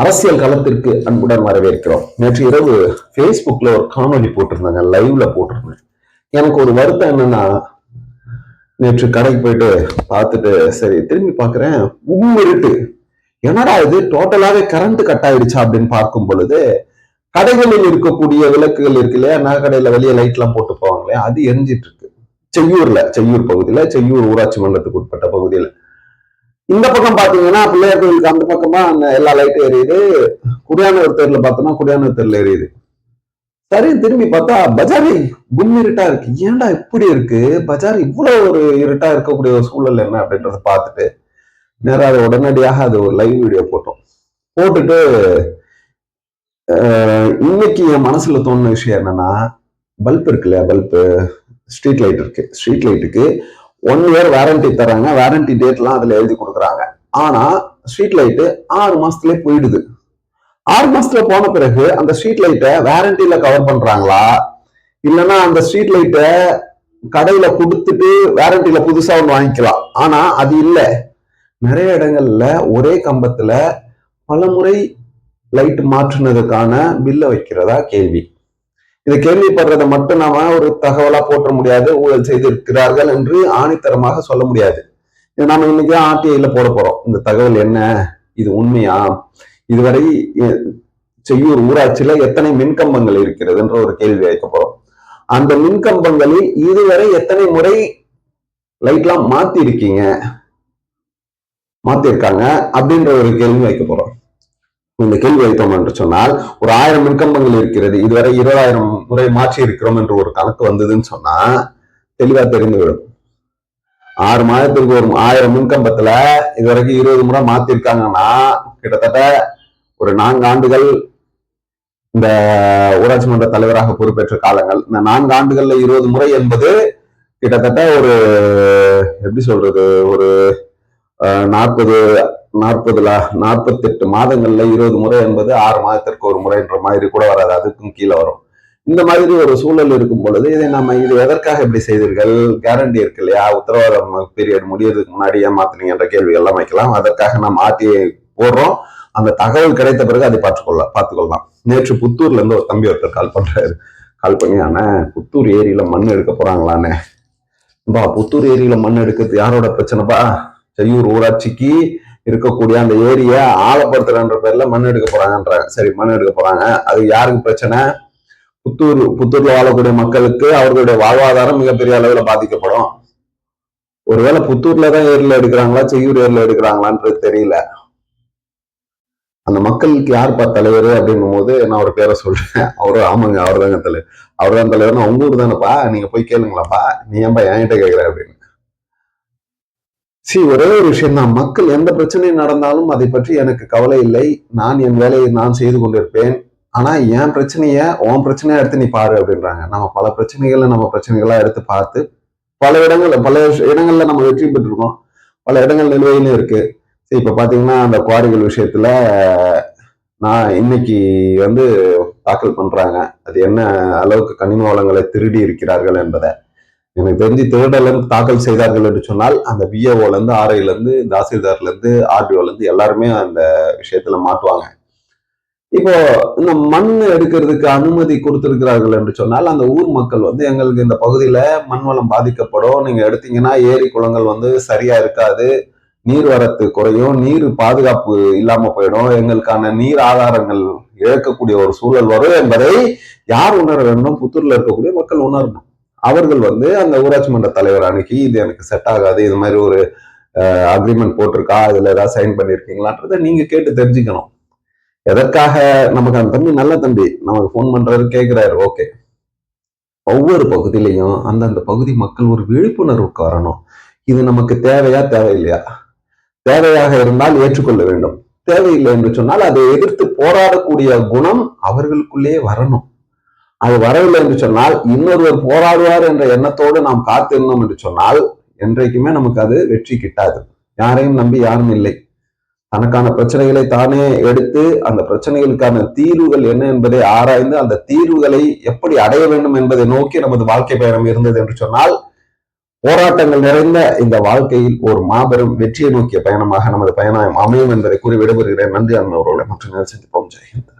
அரசியல் களத்திற்கு அன்புடன் வரவேற்கிறோம். நேற்று இரவு ஃபேஸ்புக்ல ஒரு காணொலி போட்டிருந்தாங்க லைவ்ல போட்டிருந்தேன். எனக்கு ஒரு வருத்தம் என்னன்னா நேற்று கடைக்கு போயிட்டு பார்த்துட்டு சரி திரும்பி பார்க்கிறேன் உம்மிருட்டு என்னடா இது டோட்டலாவே கரண்ட் கட் ஆயிடுச்சா அப்படின்னு பார்க்கும் பொழுது கடைகளில் இருக்கக்கூடிய விளக்குகள் இருக்கு இல்லையா நகை கடையில வெளியே லைட் எல்லாம் போட்டு போவாங்க இல்லையா அது எரிஞ்சிட்டு இருக்கு. செய்யூர்ல செய்யூர் பகுதியில செய்யூர் ஊராட்சி மன்றத்துக்கு உட்பட்ட பகுதியில. இந்த பக்கம் பாத்தீங்கன்னா பிள்ளையார் கோயிலுக்கு அந்த பக்கமா எல்லா லைட்டும் எரியுது குடியானவர் தெருல பார்த்தோம்னா குடியானவர் தெருல எரியுது சரி திரும்பி பார்த்தா பஜார் கும் இருட்டா இருக்கு. ஏன்டா இப்படி இருக்கு? பஜார் இவ்வளவு ஒரு இருட்டா இருக்கக்கூடிய ஒரு சூழல் என்ன அப்படின்றத பார்த்துட்டு நேரம் அதை உடனடியாக அது ஒரு லைவ் வீடியோ போட்டோம். போட்டுட்டு இன்னைக்கு என் மனசுல தோணுன விஷயம் என்னன்னா பல்ப் இருக்கு இல்லையா? பல்பு ஸ்ட்ரீட் லைட் இருக்கு. ஸ்ட்ரீட் லைட்டுக்கு ஒன் இயர் வாரண்டி தராங்க வாரண்டி டேட்லாம் அதில் எழுதி கொடுக்குறாங்க. ஆனால் ஸ்ட்ரீட் லைட்டு ஆறு மாசத்துலயே போயிடுது. ஆறு மாசத்துல போன பிறகு அந்த ஸ்ட்ரீட் லைட்டை வாரண்டியில கவர் பண்றாங்களா? இல்லைன்னா அந்த ஸ்ட்ரீட் லைட்டை கடையில கொடுத்துட்டு வாரண்டியில புதுசா ஒன்று வாங்கிக்கலாம். ஆனா அது இல்லை. நிறைய இடங்கள்ல ஒரே கம்பத்துல பலமுறை லைட் மாற்றுனதுக்கான பில்லை வைக்கிறதா கேள்வி. இதை கேள்விப்படுறதை மட்டும் நாம ஒரு தகவலா போற்ற முடியாது ஊழல் செய்திருக்கிறார்கள் என்று ஆணித்தரமாக சொல்ல முடியாது. இது நாம இன்னைக்கு ஆர்டிஐல போட போறோம். இந்த தகவல் என்ன? இது உண்மையா? இதுவரை செய்யூர் ஊராட்சியில எத்தனை மின்கம்பங்கள் இருக்கிறதுன்ற ஒரு கேள்வி வைக்க போறோம். அந்த மின்கம்பங்களில் இதுவரை எத்தனை முறை லைட்லாம் மாத்தி இருக்கீங்க மாத்திருக்காங்க அப்படின்ற ஒரு கேள்வி வைக்க போறோம். இந்த கேள்வி வைத்தோம் என்று சொன்னால் ஒரு ஆயிரம் மின்கம்பங்கள் இருக்கிறது இதுவரை இருபதாயிரம் முறை மாற்றி இருக்கிறோம் என்று ஒரு கணக்கு வந்ததுன்னு சொன்னா தெளிவா தெரிந்துவிடும் ஆறு மாதத்திற்கு ஒரு ஆயிரம் மின்கம்பத்துல இதுவரைக்கும் இருபது முறை மாத்திருக்காங்கன்னா கிட்டத்தட்ட ஒரு நான்கு ஆண்டுகள் இந்த ஊராட்சி மன்ற தலைவராக பொறுப்பேற்ற காலங்கள். இந்த நான்கு ஆண்டுகள்ல இருபது முறை என்பது கிட்டத்தட்ட ஒரு எப்படி சொல்றது ஒரு நாற்பது நாற்பதுல நாற்பத்தெட்டு மாதங்கள்ல இருபது முறை என்பது ஆறு மாதத்திற்கு ஒரு முறைன்ற மாதிரி கூட வராது. அதுக்கும் கீழே வரும். இந்த மாதிரி ஒரு சூழல் இருக்கும் பொழுது இதை நம்ம இது எதற்காக இப்படி செய்தீர்கள்? கேரண்டி இருக்கு இல்லையா? உத்தரவாதம் பீரியட் முடியறதுக்கு முன்னாடி ஏன் என்ற கேள்வி எல்லாம் வைக்கலாம். அதற்காக நம்ம ஆர்டிஐ போடுறோம். அந்த தகவல் கிடைத்த பிறகு அதை பார்த்துக்கொள்ள பார்த்துக்கொள்ளலாம். நேற்று புத்தூர்ல இருந்து ஒரு தம்பி ஒருத்தர் கால் பண்றாரு. கால் பண்ணி அண்ணே புத்தூர் ஏரியில மண் எடுக்க போறாங்களாண்ணே. பா புத்தூர் ஏரியில மண் எடுக்கிறது யாரோட பிரச்சனைப்பா? செய்யூர் ஊராட்சிக்கு இருக்கக்கூடிய அந்த ஏரியை ஆழப்படுத்துறன்ற பேர்ல மண் எடுக்க போறாங்கன்றாங்க. சரி மண் எடுக்க போறாங்க. அது யாருக்கு பிரச்சனை? புத்தூர் புத்தூர்ல வாழக்கூடிய மக்களுக்கு அவர்களுடைய வாழ்வாதாரம் மிகப்பெரிய அளவுல பாதிக்கப்படும். ஒருவேளை புத்தூர்ல தான் ஏரியில எடுக்கிறாங்களா செய்யூர் ஏரியில எடுக்கிறாங்களான்றது தெரியல. அந்த மக்களுக்கு யார்ப்பா தலைவர் அப்படின்னும் போது நான் ஒரு பேரை சொல்றேன். அவரு ஆமாங்க அவர் தாங்க தலைவர். அவர் தான் தலைவர்னா உங்க ஊர் தானேப்பா. நீங்க போய் கேளுங்களாப்பா. நீ ஏன்பா என்கிட்ட கேட்கிற அப்படின்னு. சி ஒரே ஒரு விஷயம் தான். மக்கள் எந்த பிரச்சனை நடந்தாலும் அதை பற்றி எனக்கு கவலை இல்லை. நான் என் வேலையை நான் செய்து கொண்டிருப்பேன். ஆனா என் பிரச்சனைய உன் பிரச்சனையா எடுத்து நீ பாரு அப்படின்றாங்க. நம்ம பல பிரச்சனைகளை நம்ம பிரச்சனைகளா எடுத்து பார்த்து பல இடங்கள்ல பல இடங்கள்ல நம்ம வெற்றி பெற்றிருக்கோம். பல இடங்கள் நிலுவையிலும் இருக்கு. சரி இப்ப பாத்தீங்கன்னா அந்த குவாரிகள் விஷயத்துல நான் இன்னைக்கு வந்து தாக்கல் பண்றாங்க. அது என்ன அளவுக்கு கனிம வளங்களை திருடி இருக்கிறார்கள் என்பதை. எனக்கு தெரிஞ்சு திருடல தாக்கல் செய்தார்கள் என்று சொன்னால் அந்த பிஏஓல இருந்து ஆர்ஐல இருந்து தாசில்தார்ல இருந்து ஆர்டிஓல இருந்து எல்லாருமே அந்த விஷயத்துல மாட்டுவாங்க. இப்போ இந்த மண் எடுக்கிறதுக்கு அனுமதி கொடுத்திருக்கிறார்கள் என்று சொன்னால் அந்த ஊர் மக்கள் வந்து எங்களுக்கு இந்த பகுதியில மண் வளம் பாதிக்கப்படும். நீங்க எடுத்தீங்கன்னா ஏரி குளங்கள் வந்து சரியா இருக்காது. நீர் வரத்து குறையும். நீர் பாதுகாப்பு இல்லாம போயிடும். எங்களுக்கான நீர் ஆதாரங்கள் இழக்கக்கூடிய ஒரு சூழல் வரும் என்பதை யார் உணர வேண்டும்? புத்தூர்ல இருக்கக்கூடிய மக்கள் உணரணும். அவர்கள் வந்து அந்த ஊராட்சி மன்ற தலைவர் அன்னைக்கு இது எனக்கு செட் ஆகாது இது மாதிரி ஒரு அக்ரிமெண்ட் போட்டிருக்கா? இதில் ஏதாவது சைன் பண்ணிருக்கீங்களான்றதை நீங்க கேட்டு தெரிஞ்சுக்கணும். எதற்காக நமக்கு அந்த தம்பி நல்ல தம்பி நமக்கு ஃபோன் பண்றாரு கேட்கிறாரு. ஓகே. ஒவ்வொரு பகுதியிலையும் அந்தந்த பகுதி மக்கள் ஒரு விழிப்புணர்வுக்கு வரணும் இது நமக்கு தேவையா தேவையில்லையா? தேவையாக இருந்தால் ஏற்றுக்கொள்ள வேண்டும். தேவையில்லை என்று சொன்னால் அதை எதிர்த்து போராடக்கூடிய குணம் அவர்களுக்குள்ளேயே வரணும். அது வரவில்லை என்று சொன்னால் இன்னொருவர் போராடுவார் என்ற எண்ணத்தோடு நாம் காத்திருந்தோம் என்று சொன்னால் என்றைக்குமே நமக்கு அது வெற்றி கிட்டாது. யாரையும் நம்பி யாரும் இல்லை. தனக்கான பிரச்சனைகளை தானே எடுத்து அந்த பிரச்சனைகளுக்கான தீர்வுகள் என்ன என்பதை ஆராய்ந்து அந்த தீர்வுகளை எப்படி அடைய வேண்டும் என்பதை நோக்கி நமது வாழ்க்கை பயணம் இருந்தது என்று சொன்னால் போராட்டங்கள் நிறைந்த இந்த வாழ்க்கையில் ஒரு மாபெரும் வெற்றியை நோக்கிய பயணமாக நமது பயணம் அமையும் என்பதை கூறி விடைபெறுகிறேன். நன்றி அன்பவர்களை மற்றும் சந்திப்போம். ஜெயஹிந்த்.